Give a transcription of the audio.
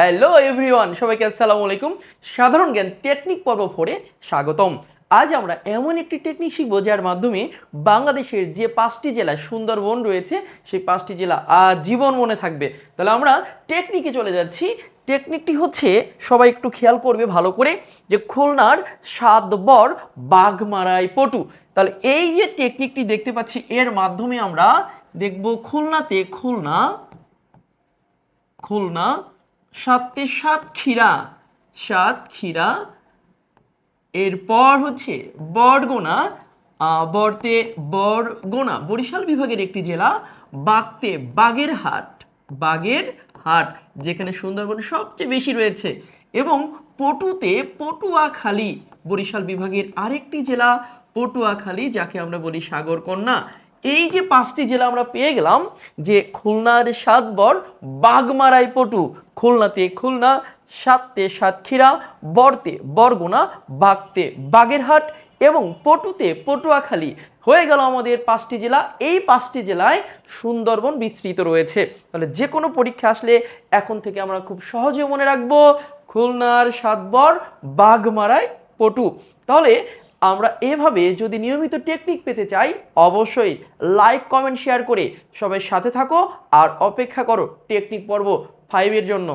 Hello everyone সবাইকে আসসালামু আলাইকুম। সাধারণ জ্ঞান টেকনিক পর্ব ফোরে স্বাগতম। আজ আমরা এমন একটি টেকনিক শিখব যার মাধ্যমে বাংলাদেশের যে পাঁচটি জেলা সুন্দরবন রয়েছে, সেই পাঁচটি জেলা আজীবন মনে থাকবে। তাহলে আমরা টেকনিকে চলে যাচ্ছি। টেকনিকটি হচ্ছে, সবাই একটু খেয়াল করবে ভালো করে, যে খুলনার সাতবর বাঘমারাই পটু। তাহলে এই যে টেকনিকটি দেখতে পাচ্ছি, এর মাধ্যমে আমরা দেখব খুলনাতে খুলনা খুলনা সাতে সাতক্ষীরা সাতক্ষীরা এরপর হচ্ছে বরগোনা বর্তে বরগোনা, বরিশাল বিভাগের একটি জেলা, বাগতে বাগেরহাট বাগেরহাট, যেখানে সুন্দরবন সবচেয়ে বেশি রয়েছে। এবং পটুতে পটুয়াখালী, বরিশাল বিভাগের আরেকটি জেলা, পটুয়াখালী, যাকে আমরা বলি সাগরকন্যা। এই যে পাঁচটি জেলা আমরা পেয়ে গেলাম, যে খুলনার সাতবর বাগমারাই পটু খুলনাতে খুলনা, সাততে সাতক্ষীরা, বরতে বরগুনা, বাগতে বাগেরহাট এবং পটুতে পটুয়াখালী হয়ে গেল আমাদের পাঁচটি জেলা। এই পাঁচটি জেলায় সুন্দরবন বিস্তৃত রয়েছে। তাহলে যে কোনো পরীক্ষা আসলে এখন থেকে আমরা খুব সহজে মনে রাখব, খুলনার সাতবর বাগমারাই পটু তাহলে আমরা এভাবে যদি নিয়মিত টেকনিক পেতে চাই, অবশ্যই লাইক কমেন্ট শেয়ার করে সবাই সাথে থাকো আর অপেক্ষা করো টেকনিক পর্ব ফাইভের জন্য।